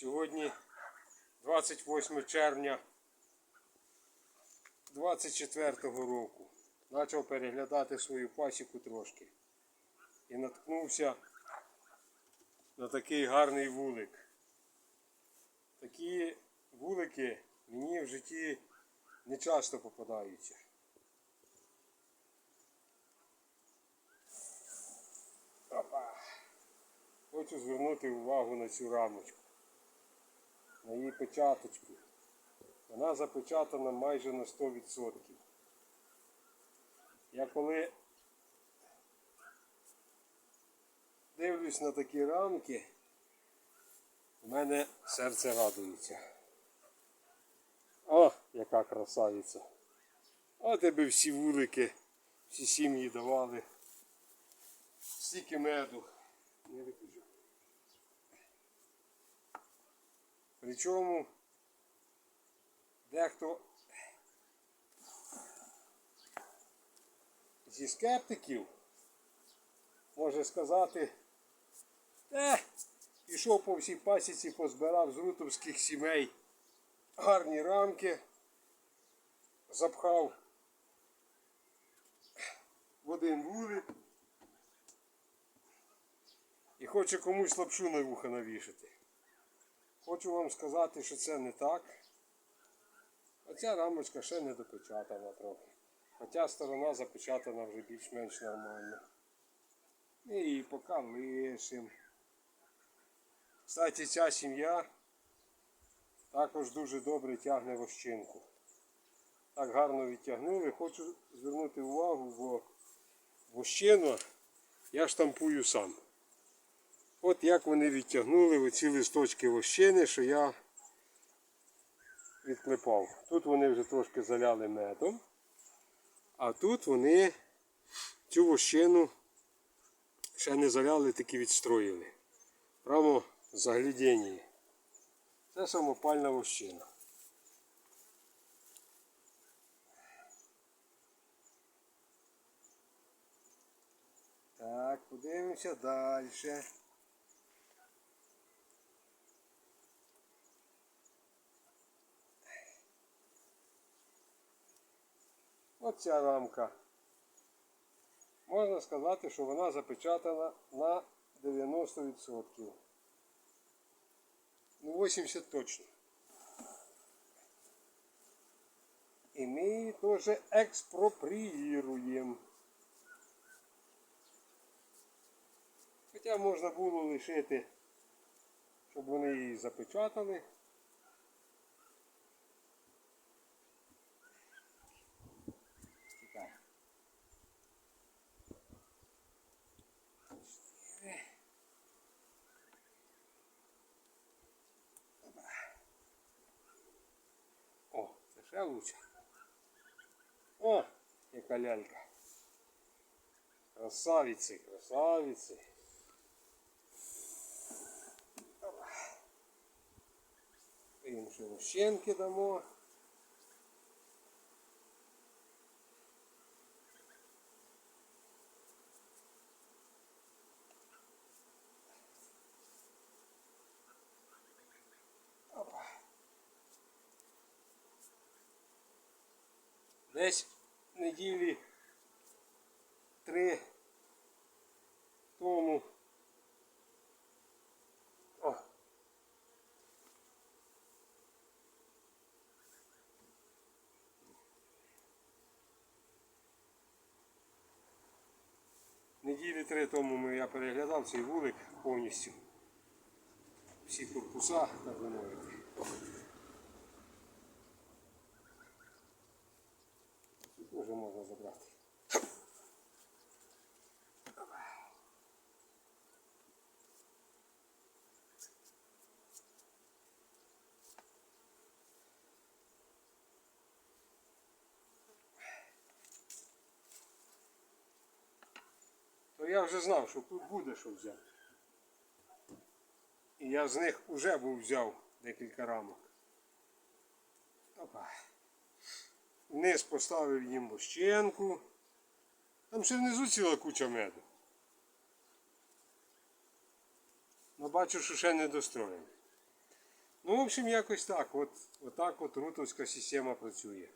Сьогодні 28 червня 24 року. Почав переглядати свою пасіку трошки. І наткнувся на такий гарний вулик. Такі вулики мені в житті не часто попадаються. Опа. Хочу звернути увагу на цю рамочку, на її печаточку. Вона запечатана майже на 100%. Я коли дивлюсь на такі рамки, у мене серце радується. О, яка красавиця! А тебе всі вулики, всі сім'ї давали. Стільки меду. Не виключу. Причому дехто зі скептиків може сказати, е, пішов по всій пасіці, позбирав з рутовських сімей гарні рамки, запхав в один вулик і хоче комусь лапшу на вуха навішати. Хочу вам сказати, що це не так. Оця рамочка ще не допечатана трохи. Хоча сторона запечатана вже більш-менш нормально. І її поки лишимо. Кстати, ця сім'я також дуже добре тягне вощинку. Так гарно відтягнули. Хочу звернути увагу, бо вощину я штампую сам. От як вони відтягнули оці листочки вощини, що я відклепав. Тут вони вже трошки заляли медом, а тут вони цю вощину ще не заляли, таки відстроїли. Прямо заглядіння. Це самопальна вощина. Так, подивимося далі. Оця рамка. Можна сказати, що вона запечатана на 90%. Ну, 80% точно. І ми її теж експроприїруємо. Хоча можна було лишити, щоб вони її запечатали. Ще лучше. О, яка лялька. Красавиці, красавиці. Їм ще щенки дамо. Десь неділі три тому. О. Неділі три тому я переглядав цей вулик повністю. Всі корпуса, так би мовити. Тут теж можна забрати. То я вже знав, що тут буде що взяти. І я з них вже був взяв декілька рамок. Опа. Вниз поставив їм вощенку. Там ще внизу ціла куча меду. Ну бачу, що ще не достроєно. Ну, в общем, якось так. От, отак от рутовська система працює.